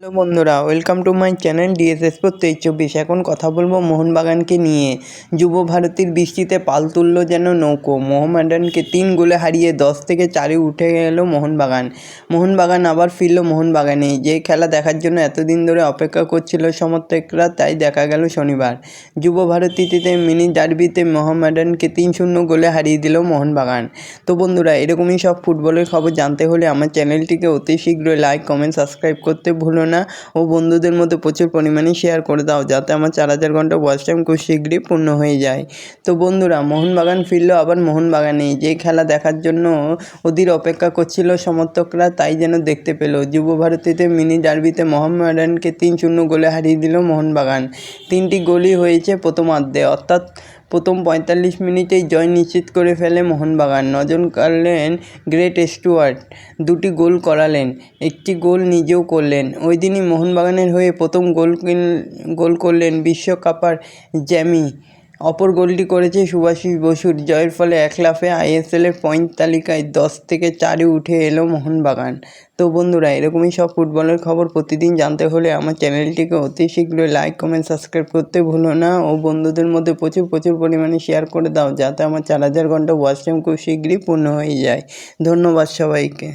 Hello বন্ধুরা, welcome to my channel DSS four তেইশ চব্বিশ। এখন কথা বলব মোহনবাগানকে নিয়ে। যুব ভারতীর বৃষ্টিতে পাল তুলল যেন নৌকো। মোহামেডানকে তিন গোলে হারিয়ে দশ থেকে চারে উঠে গেল মোহনবাগান। মোহনবাগান আবার ফিরল মোহনবাগানে। যে খেলা দেখার জন্য এতদিন ধরে অপেক্ষা করছিল সমর্থকরা, তাই দেখা গেল শনিবার। যুব ভারতীতে মিনি ডার্বিতে মোহামেডানকে তিন শূন্য গোলে হারিয়ে দিল মোহনবাগান। তো বন্ধুরা, এরকমই সব ফুটবলের খবর জানতে হলে আমার চ্যানেলটিকে অতি শীঘ্রই লাইক, কমেন্ট, সাবস্ক্রাইব করতে ভুলো না ও বন্ধুদের মধ্যে প্রচুর পরিমাণে শেয়ার করে দাও, যাতে আমার চার হাজার ঘণ্টা ওয়াচ টাইম খুব শীঘ্রই পূর্ণ হয়ে যায়। তো বন্ধুরা, মোহনবাগান ফিরলো আবার মোহনবাগানেই যে খেলা দেখার জন্য ওদের অপেক্ষা করছিল সমর্থকরা, তাই যেন দেখতে পেল। যুব ভারতীতে মিনি ডার্বিতে মোহামেডানকে তিন শূন্য গোলে হারিয়ে দিল মোহনবাগান। তিনটি গোলই হয়েছে প্রথমার্ধে, অর্থাৎ প্রথম পঁয়তাল্লিশ মিনিটেই জয় নিশ্চিত করে ফেলে মোহনবাগান। নজন কাড়লেন গ্রেট স্টুয়ার্ট। দুটি গোল করালেন, একটি গোল নিজেও করলেন। ওই দিনই মোহনবাগানের হয়ে প্রথম গোল গোল করলেন বিশ্বকাপার জ্যামি অপর গোলটি করেছে সুভাষিস বসুর জয়ের ফলে এক লাফে আইএসএলের পয়েন্ট তালিকায় দশ থেকে চারে উঠে এলো মোহনবাগান। তো বন্ধুরা, এরকমই সব ফুটবলের খবর প্রতিদিন জানতে হলে আমার চ্যানেলটিকে অতি শীঘ্রই লাইক, কমেন্ট, সাবস্ক্রাইব করতে ভুলো না ও বন্ধুদের মধ্যে প্রচুর প্রচুর পরিমাণে শেয়ার করে দাও যাতে আমার চার হাজার ঘণ্টা ওয়াচ টাইম খুব শীঘ্রই পূর্ণ হয়ে যায়। ধন্যবাদ সবাইকে।